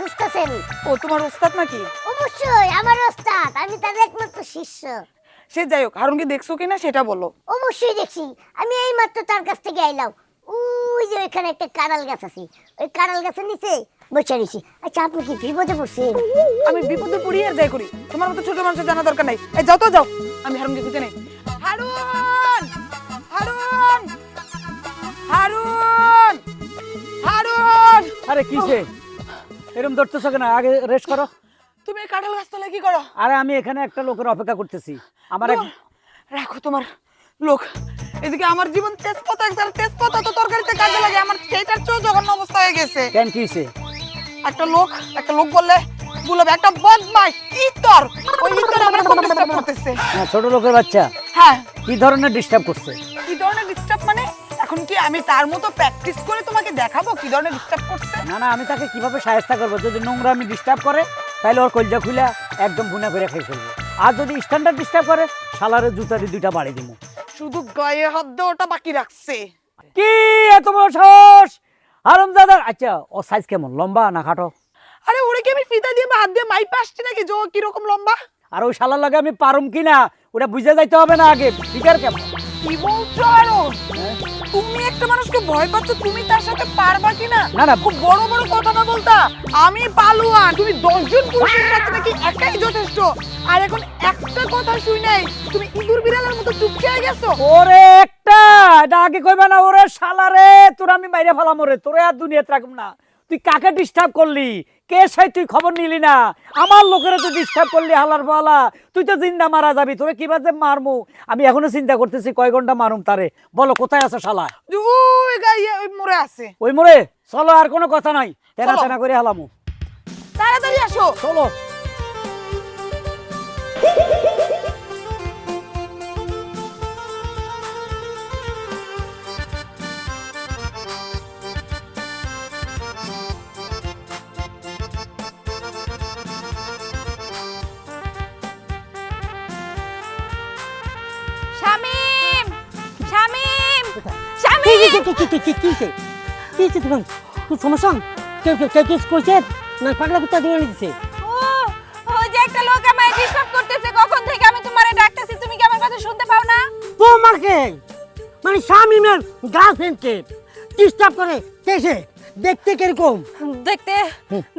ও তোমার ওস্তাদ নাকি? অবশ্যই আমার ওস্তাদ আমি তার একমাত্র শিষ্য। সে যাই হোক হারুনকে দেখছ কিনা সেটা বলো। অবশ্যই দেখছি আমি এই মাত্র তার কাছ থেকে আইলাম। ওই যে ওইখানে একটা কাঁড়াল গাছ আছে ওই কাঁড়াল গাছের নিচে বসে রয়েছি। আচ্ছা আপনি কি বিপদে পড়ছেন? আমি বিপদে পড়ি আর যাই করি। তোমার মতো ছোট মানুষের জানা দরকার নাই। এই যাও তো যাও। আমি হারুনকে খুঁজে নেই। হারুন! হারুন! হারুন! হারুন! আরে কিসে? এরকম ধরতেছ কেন? আগে রেস্ট করো। তুমি এই কাঁঠাল গাছতলায় কি করো? আরে আমি এখানে একটা লোকের অপেক্ষা করতেছি। আমার এক রাখো তোমার লোক। এদিকে আমার জীবন তেজপাতা এক একসাথে তেজপাতা তো তরকারিতে কাজে লাগে। আমার সেইটার চেয়েও জঘন্য অবস্থা হয়ে গেছে। কেন কিসে একটা লোক একটা লোক বললে বলবে একটা বদমাইশ ইতর। ওই ইতর আমরা খুব ডিস্টার্ব করতেছে। হ্যাঁ ছোট লোকের বাচ্চা। হ্যাঁ। কি ধরনের ডিস্টার্ব করছে? কি ধরনের এখন কি আমি তার মতো প্র্যাকটিস করে তোমাকে দেখাবো? কি ধরনের ডিস্টার্ব করছে? না না আমি তাকে কীভাবে সাহায্য করব? যদি নোংরা আমি ডিস্টার্ব করে তাহলে ওর কলজা খুলে একদম ভুনা করে খেয়ে ফেলব। আর যদি স্ট্যান্ডার্ড ডিস্টার্ব করে সালারে জুতা দিয়ে দুইটা বাড়ি দিব শুধু গায়ে হাত ওটা বাকি রাখছে। কি এত বড় সাহস? আরম দাদার আচ্ছা ও সাইজ কেমন? লম্বা না খাটো? আরে ওরে কি আমি ফিতা দিয়ে বা হাত দিয়ে মাইপে আসছি নাকি? জো কীরকম লম্বা? আর ওই শালার লাগে আমি পারুম কিনা? ওটা বুঝে যাইতে হবে না আগে। ফিগার কেমন? কি বলছো আরও তুমি একটা মানুষকে ভয় পাচ্ছ তুমি তার সাথে পারবা কিনা? না, না। খুব বড় বড় কথা না বলতা? আমি পালুয়ান তুমি দশজন পুরুষের সাথে নাকি একাই যথেষ্ট? আর এখন একটা কথা শুই নাই তুমি ইঁদুর বিড়ালের মতো চুপকে গেছো? ওরে একটা! এটা আগে কইবা না ওরে শালারে তোর আমি বাইরে ফেলাম ওরে তোরে আর দুনিয়াতে রাখব না। তুই কাকে ডিস্টার্ব করলি? কে সাই তুই খবর নিলি না? আমার লোকেরা তুই ডিস্টার্ব করলি হালার পালা তুই তো জিন্দা মারা যাবি তোরে কি যে মারমু? আমি এখনও চিন্তা করতেছি কয় ঘণ্টা মারুম তারে? বলো কোথায় আছে শালা? ওই গাইয়ে ওই মরে আছে। ওই মোরে চলো আর কোনো কথা নাই। তেনা। তেনা করে হালামু। তাড়াতাড়ি আসো। চলো। শামিম কি কি কি কি কি কিছে কিছে তোমার তুই সমস্যা কেউ কেউ কেউ কিছু না পাগলা কুত্তা দিয়ে দিছে ওই যে একটা লোক আমায় ডিস্টার্ব করতেছে কখন থেকে আমি তোমারে ডাকতেছি তুমি কি আমার কথা শুনতে পাও না? তোমাকে মানে স্বামীমের গার্লফ্রেন্ডকে ডিস্টার্ব করে কেসে। দেখতে কীরকম? দেখতে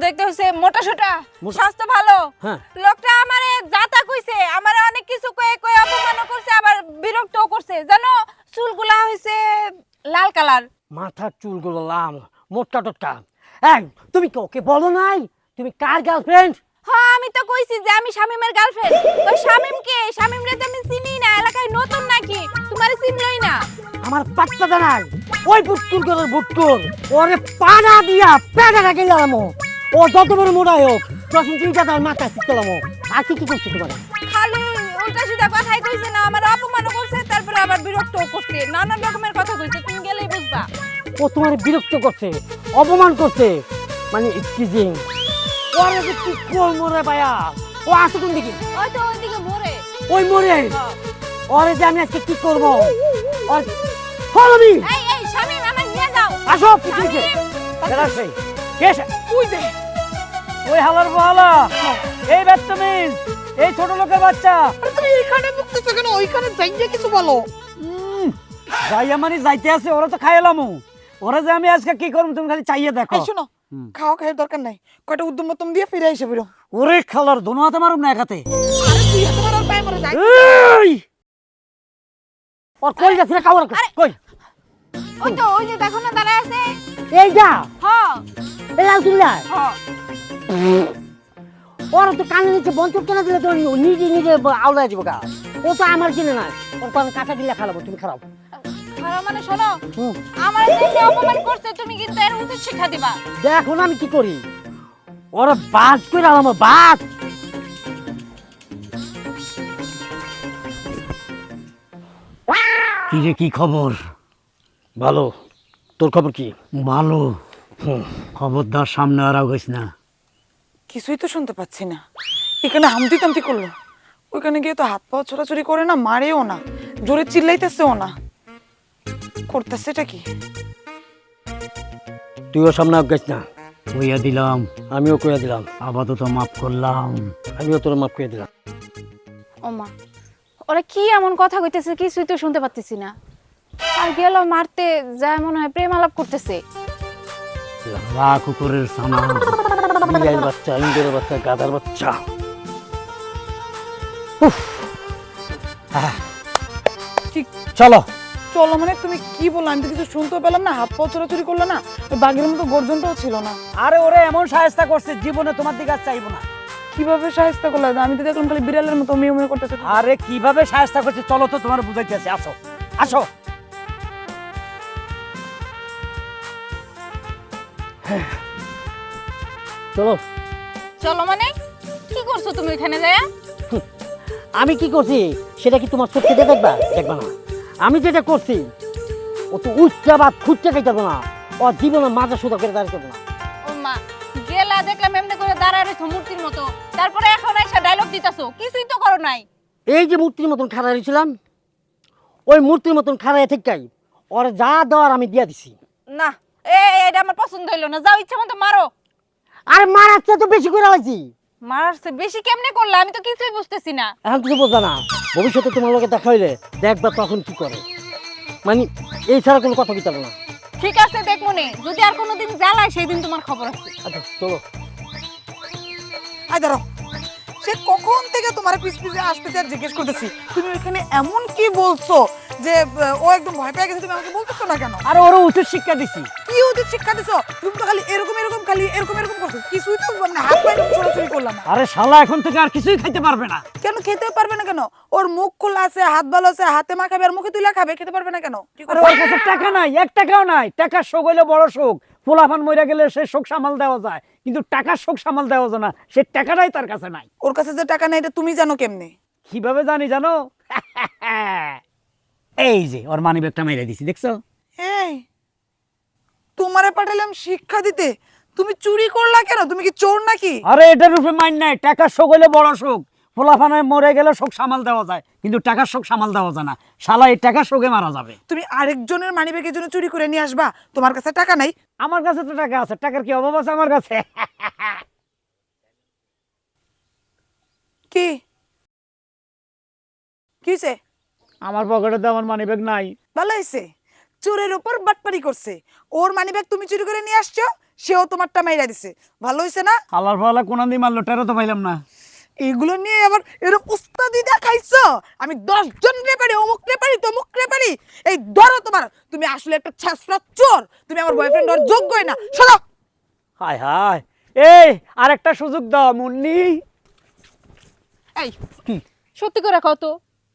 দেখতে হইছে মোটা সোটা। স্বাস্থ্য ভালো। হ্যাঁ। লোকটা আমারে জাতা কইছে আমারে অনেক কিছু কয়ে কয়ে অপমানও করছে আবার বিরক্তও করছে। জানো চুলগুলা হইছে লাল কালার। মাথার চুলগুলো লাম মোটকা টোটকা। এই তুমি কি ওকে বলো নাই? তুমি কার গার্লফ্রেন্ড হ্যাঁ আমি তো কইছি যে আমি শামিমের গার্লফ্রেন্ড ওই শামিম কে? শামিম রে তো আমি চিনি না এলাকায় নতুন নাকি? তোমারে চিনলই না। আমার পাত্তা জানাই ওই বুটকুর করে বুটকুর। ওরে পাড়া দিয়া পেড়া রাখে লামো ও যত বড় মোড়াই হোক তখন চিন্তা তার মাথা শিখতে লামো আর কি কি করছে তোমার? খালি উল্টা সিধা কথাই কইছে না আমার অপমান করছে তারপরে আবার বিরক্তও করছে নানান রকমের কথা কইছে তুমি গেলেই বুঝবা। ও তোমার বিরক্ত করছে অপমান করছে। মানে ইস্কিজিং ওরে যে কি করব রে ভাইয়া? ও আসো কোন দিকে? ওই তো ওইদিকে মোড়ে ওই মরে? হ্যাঁ। ওরে যে আমি আজকে কি করব? ওর ফলো মি! এই এই শামিম আমার নিয়ে যাও। আসো পিছিয়ে সেটা সেই। কে? ওই যে ওই হালার বালা এই ব্যাটমিজ এই ছোট লোকের বাচ্চা। আরে তুমি এখানে বকতেছো কেন? ওইখানে যাইয়ে কিছু বলো। যাইয়া মানে যাইতে আছে ওরা তো খাইলামু ওরা যে আমি আজকে কি করব তুমি খালি চাইয়ে দেখো। এই শোনো খাওয়া খাওয়ার দরকার নাই। কয়টা উদ্যম মতম দিয়ে ফিরে এসে বেরো। ওরে খালার দোনো হাতে মারুম না একাতে? আরে তুই হাতে মারার পায়ে মরে যাই এই! ওর কই যাচ্ছে না কাউর কই? ওই তো ওই যে দেখো না দাঁড়ায় আছে। এই যা! হ। এই লাল তুমি না হ। ওর তো কানে নিচে বঞ্চক কেনা দিলে তো নিজে নিজে আওলা দিব গা। ও তো আমার কিনে নাই। ওর কারণ কাঁচা দিলে খারাপ তুমি খারাপ। খারাপ মানে শোনো হুম। আমার যে অপমান করছে তুমি কিন্তু এর উচিত শিক্ষা দিবা। দেখো না আমি কি করি। ওর বাস করে আলাম বাস কি রে কি খবর? ভালো। তোর খবর কি? ভালো। খবরদার সামনে আর গেছ না। কিছুই তো শুনতে পাচ্ছি না। এখানে হামতি তামতি করল। ওইখানে গিয়ে তো হাত পা ছোড়াছুড়ি করে না মারেও না জোরে চিল্লাইতেছেও না। করতেছে এটা কি? তুইও সামনে গেছ না? কইয়া দিলাম। আমিও কইয়া দিলাম। আপাতত মাফ করলাম। আমিও তোর মাফ করে দিলাম। ওমা ওরা কি এমন কথা কইতেছে কিছুই তো শুনতে পাচ্তেছি না। আর গেল মারতে যায় মনে হয় প্রেম আলাপ করতেছে। লা কুকুরের সানা। বাচ্চা বাচ্চা বাচ্চা ঠিক চলো চলো মানে তুমি কি বলল আমি তো কিছু পেলাম না হাত চোরাচুরি করল না ওই বাঘের মতো গর্জনটাও ছিল না আরে ওরে এমন সাহেস্তা করছে জীবনে তোমার দিকে আর চাইব না কীভাবে সাহায্য করল আমি তো দেখলাম খালি বিড়ালের মতো মেয়ে মেয়ে করতেছে আরে কীভাবে সাহেস্তা করছে চলো তো তোমার বুঝাইতে আছে আসো আসো চলো। চলো মানে? কি করছ তুমি ওখানে যায়? আমি কি করছি? সেটা কি তোমার চোখে দিয়ে দেখবা? দেখবা না। আমি যেটা করছি ও তো উচ্চা বা খুঁজতে খাইতে না। ও জীবনে মাথা সুতা করে দাঁড়িয়ে না। ওমা গেলা দেখলাম এমনি করে দাঁড়ায় রইছো মূর্তির মতো। তারপরে এখন এসে ডায়লগ দিতাছো। কিছুই তো করো নাই। এই যে মূর্তির মতন খাড়া রয়েছিলাম ওই মূর্তির মতন খাড়ায় থেকাই ওর যা দেওয়ার আমি দিয়া দিছি। না এ এটা আমার পছন্দ হইল না। যাও ইচ্ছা মতো মারো। আর মারার চেয়ে তো বেশি করে লাগছি মারছে বেশি কেমনে করলা? আমি তো কিছুই বুঝতেছি না। এখন কিছু বুঝবা না। ভবিষ্যতে তোমার লোকে দেখা হইলে দেখবা তখন কি করে। মানে এই ছাড়া কোনো কথা কি না। ঠিক আছে দেখ মনে যদি আর কোনোদিন জ্বালায় সেই দিন তোমার খবর আছে। আচ্ছা চলো। আই দাঁড়াও। সে কখন থেকে তোমার পিছ পিছে আসতেছে আর জিজ্ঞেস করতেছি? তুমি ওইখানে এমন কি বলছো? যে ও একদম ভয় পেয়ে গেছে তুমি আমাকে বলতেছো না কেন? আর ওর উচিত শিক্ষা দিছি। কি উচিত শিক্ষা দিছো? তুমি তো খালি এরকম এরকম খালি এরকম এরকম করছ। কিছুই তো মানে হাত পায়ে চোরাচুরি করলাম আরে শালা এখন থেকে আর কিছুই খাইতে পারবে না। কেন খেতে পারবে না কেন? ওর মুখ খোলা আছে হাত ভালো আছে হাতে মা খাবে আর মুখে তুলে খাবে খেতে পারবে না কেন? আরে ওর কাছে টাকা নাই এক টাকাও নাই। টাকার শোক হইলে বড় শোক। পোলাফান মরে গেলে সে শোক সামাল দেওয়া যায়। কিন্তু টাকার শোক সামাল দেওয়া যায় না। সে টাকাটাই তার কাছে নাই। ওর কাছে যে টাকা নাই এটা তুমি জানো কেমনে? কীভাবে জানি জানো? এই যে ওর মানি ব্যাগটা মেরে দিছি দেখছ? এই তোমারে পাঠালাম শিক্ষা দিতে। তুমি চুরি করলা কেন? তুমি কি চোর নাকি? আরে এটার উপরে মাইন নাই। টাকার শোক হইলে বড় শোক। পোলাফানে মরে গেলে শোক সামাল দেওয়া যায় কিন্তু টাকার শোক সামাল দেওয়া যায় না। শালা এই টাকার শোকে মারা যাবে। তুমি আরেকজনের মানি ব্যাগের জন্য চুরি করে নিয়ে আসবা। তোমার কাছে টাকা নাই। আমার কাছে তো টাকা আছে টাকার কি অভাব আছে আমার কাছে? কি? কিসে আমার পকেটে তো আমার মানি ব্যাগ নাই। ভালো হয়েছে। চোরের উপর বাটপারি করছে। ওর মানি ব্যাগ তুমি চুরি করে নিয়ে আসছো সেও তোমারটা মাইরা দিছে। ভালো হয়েছে না? আল্লাহর ফালা কোন দিয়ে মারলো টেরো তো পাইলাম না। এগুলো নিয়ে আবার এরকম উস্তাদি দেখাইছো? আমি দশ জন রে পারি অমুক রে পারি তমুক রে পারি এই ধরো তোমার তুমি আসলে একটা ছাসরা চোর। তুমি আমার বয়ফ্রেন্ড হওয়ার যোগ্যই না। শোনো হায় হায়! এই আরেকটা সুযোগ দাও মুন্নি। এই সত্যি করে কত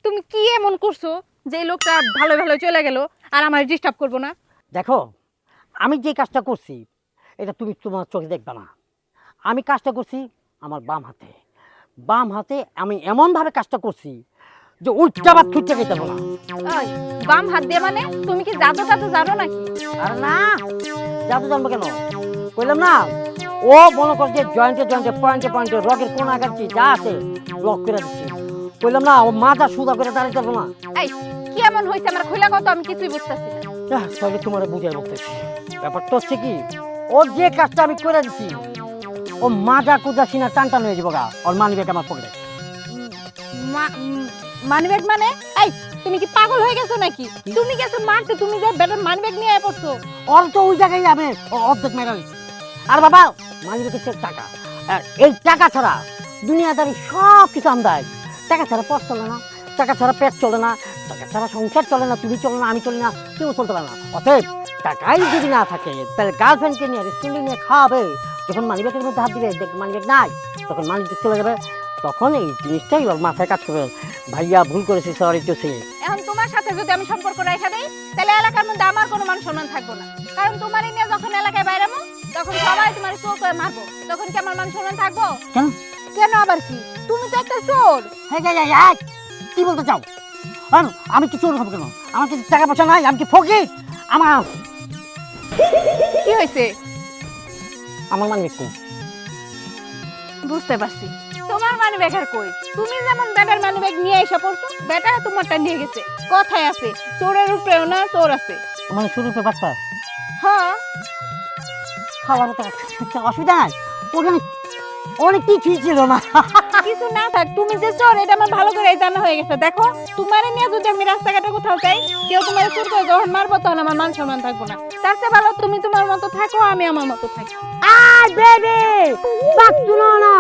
তুমি কি এমন করছ যে লোকটা ভালো ভালো চলে গেল আর আমার ডিস্টার্ব করব না? দেখো আমি যে কাজটা করছি এটা তুমি তোমার চোখে দেখবে না। আমি কাজটা করছি আমার বাম হাতে। বাম হাতে আমি এমনভাবে কাজটা করছি যে উল্টা বা ছুটতে খেতে ওই বাম হাত দিয়ে মানে? তুমি কি জাদু টাদু জানো নাকি? আর না জাদু জানব কেন? বললাম না ও মনে কর যে জয়েন্টে জয়েন্টে পয়েন্টে পয়েন্টে রকের কোন আগাচ্ছি যা আছে লক করে দিচ্ছি। বললাম না ও মাথা সুদা করে দাঁড়িয়ে যাব না। এই কি এমন হয়েছে আমার? খোলা কত আমি কিছুই বুঝতেছি না। তোমার বুঝাই বলতেছি। ব্যাপারটা হচ্ছে কি ও যে কাজটা আমি করে দিচ্ছি ও মাজা কুজা সিনা টান টান হয়ে যাব গা ওর মানি ব্যাগ আমার পকেটে। মানিব্যাগ মানে? এই তুমি কি পাগল হয়ে গেছো নাকি? তুমি গেছো মারতে তুমি যে বেটার মানিব্যাগ নিয়ে আয় পড়ছো। ওর তো ওই জায়গায় যাবে অর্ধেক মেরা আর বাবা মানি ব্যাগের টাকা। এই টাকা ছাড়া দুনিয়াদারি সব কিছু আমদায়। টাকা ছাড়া পথ চলে না টাকা ছাড়া পেট চলে না টাকা ছাড়া সংসার চলে না তুমি চলে না আমি চলি না কেউ চলতে পারে না। অতএব টাকাই যদি না থাকে তাহলে গার্লফ্রেন্ডকে নিয়ে রেস্টুরেন্টে নিয়ে খাওয়াবে। যখন মানি ব্যাগের মধ্যে হাত দিবে দেখ মানি ব্যাগ নাই তখন মানি চলে যাবে তখন এই জিনিসটাই ওর মাথায় কাজ করবে। ভাইয়া ভুল করেছি সরি টু সে এখন তোমার সাথে যদি আমি সম্পর্ক রেখে দেই তাহলে এলাকার মধ্যে আমার কোনো মান সম্মান থাকবে না। কারণ তোমারই নিয়ে যখন এলাকায় বাইরামো তখন সবাই তোমার চোর করে মারবো। তখন কি আমার মান সম্মান থাকব? কেন? কেন আবার কি? তুমি তো একটা চোর। হ্যাঁ হ্যাঁ হ্যাঁ হ্যাঁ কি বলতে চাও? আমি কি চোর হব কেন? আমার কি টাকা পয়সা নাই আমি কি ফকির? আমার কি হয়েছে আমার মানে কম বুঝতে পারছি। তোমার মানি ব্যাগের কই? তুমি যেমন বেটার মানি ব্যাগ নিয়ে এসে পড়ছো বেটা তোমারটা নিয়ে গেছে। কথায় আছে চোরের উপরেও না চোর আছে। মানে শুরু ব্যাপারটা হ্যাঁ। খাওয়ার একটা অসুবিধা নাই। ওখানে অনেক কিছুই ছিল না। কিছু না থাক তুমি যে চোর এটা আমার ভালো করে জানা হয়ে গেছে। দেখো তোমারে নিয়ে যদি আমি রাস্তাঘাটে কোথাও যাই কেউ তোমার চোর করে যখন মারবো তখন আমার মান সম্মান থাকব না। তার চেয়ে ভালো তুমি তোমার মতো থাকো আমি আমার মতো থাকি। আর বেবি! বাক তুলো না।